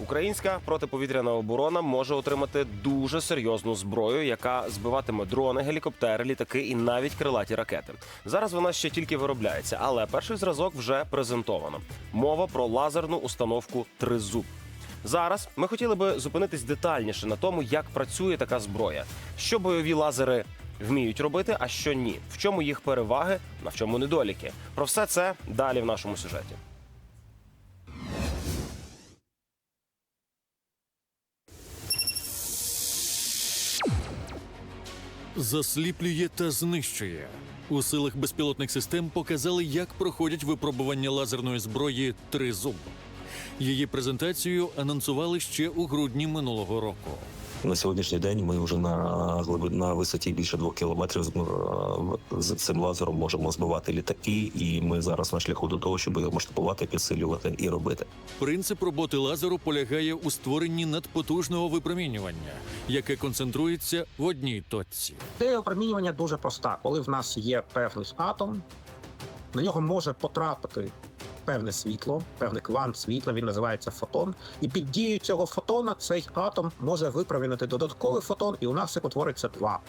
Українська протиповітряна оборона може отримати дуже серйозну зброю, яка збиватиме дрони, гелікоптери, літаки і навіть крилаті ракети. Зараз вона ще тільки виробляється, але перший зразок вже презентовано. Мова про лазерну установку Тризуб. Зараз ми хотіли би зупинитись детальніше на тому, як працює така зброя, що бойові лазери вміють робити, а що ні, в чому їх переваги, на в чому недоліки. Про все це далі в нашому сюжеті. Засліплює та знищує. У силах безпілотних систем показали, як проходять випробування лазерної зброї «Тризуб». Її презентацію анонсували ще у грудні минулого року. На сьогоднішній день ми вже на глиби на висоті більше двох кілометрів з, цим лазером можемо збивати літаки, і ми зараз на шляху до того, щоб його масштабувати, підсилювати і робити. Принцип роботи лазеру полягає у створенні надпотужного випромінювання, яке концентрується в одній точці. Ідея опромінювання дуже проста. Коли в нас є певний атом, на нього може потрапити певне світло, певний квант світла, він називається фотон. І під дією цього фотона цей атом може випромінити додатковий фотон, і у нас всього утвориться два.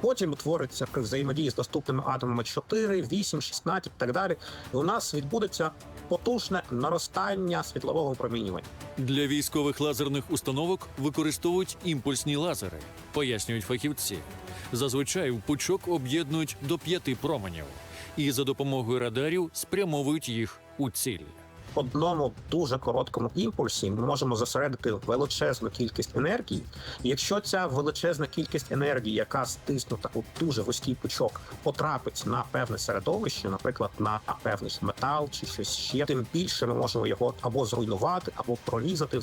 Потім утвориться при взаємодії з доступними атомами 4, 8, 16 і так далі. І у нас відбудеться потужне наростання світлового випромінювання. Для військових лазерних установок використовують імпульсні лазери, пояснюють фахівці. Зазвичай в пучок об'єднують до п'яти променів і за допомогою радарів спрямовують їх у ціль. Одному дуже короткому імпульсі ми можемо зосередити величезну кількість енергії. І якщо ця величезна кількість енергії, яка стиснута у дуже вузький пучок, потрапить на певне середовище, наприклад, на певний метал чи щось ще, тим більше ми можемо його або зруйнувати, або прорізати.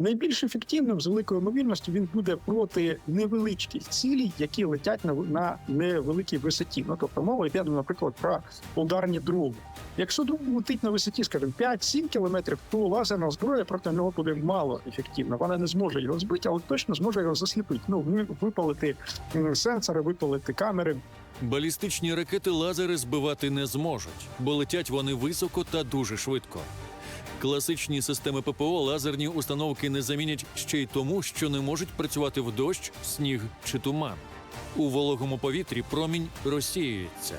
Найбільш ефективним з великою ймовірністю він буде проти невеличких цілей, які летять на, на невеликій висоті. Ну тобто мова йде, наприклад, про ударні дрони. Якщо дрон летить на висоті, скажімо, 5-7 кілометрів, то лазерна зброя проти нього буде мало ефективна. Вона не зможе його збити, але точно зможе його засліпити. Ну випалити сенсори, випалити камери. Балістичні ракети лазери збивати не зможуть, бо летять вони високо та дуже швидко. Класичні системи ППО лазерні установки не замінять ще й тому, що не можуть працювати в дощ, сніг чи туман. У вологому повітрі промінь розсіюється.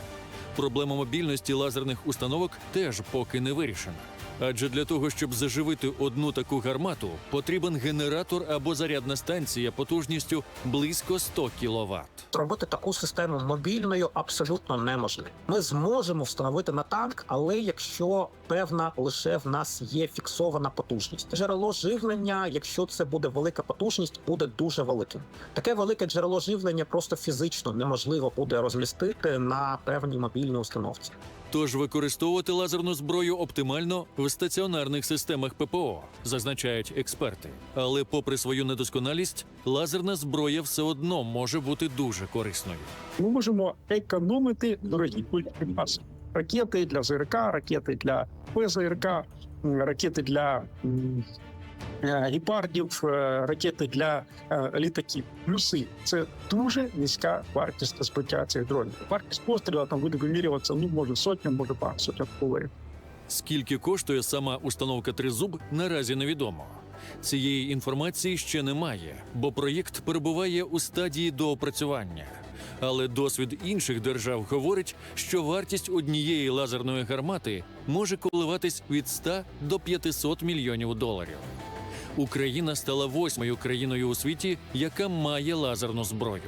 Проблема мобільності лазерних установок теж поки не вирішена. Адже для того, щоб заживити одну таку гармату, потрібен генератор або зарядна станція потужністю близько 100 кВт. Зробити таку систему мобільною абсолютно неможливо. Ми зможемо встановити на танк, але якщо певна лише в нас є фіксована потужність. Джерело живлення, якщо це буде велика потужність, буде дуже великим. Таке велике джерело живлення просто фізично неможливо буде розмістити на певній мобільній установці. Тож використовувати лазерну зброю оптимально в стаціонарних системах ППО, зазначають експерти. Але, попри свою недосконалість, лазерна зброя все одно може бути дуже корисною. Ми можемо економити дорогі боєприпаси. Ракети для ЗРК, ракети для ПЗРК, ракети для е, гепардів, е, ракети для е, літаків. Плюси це дуже низька вартість збиття цих дронів. Вартість пострілу там буде вимірюватися, ну може сотня, може пара сотня доларів. Скільки коштує сама установка Тризуб, наразі невідомо. Цієї інформації ще немає, бо проєкт перебуває у стадії доопрацювання. Але досвід інших держав говорить, що вартість однієї лазерної гармати може коливатись від 100 до 500 мільйонів доларів. Україна стала восьмою країною у світі, яка має лазерну зброю.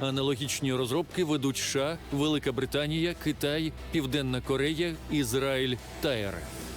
Аналогічні розробки ведуть США, Велика Британія, Китай, Південна Корея, Ізраїль та РФ.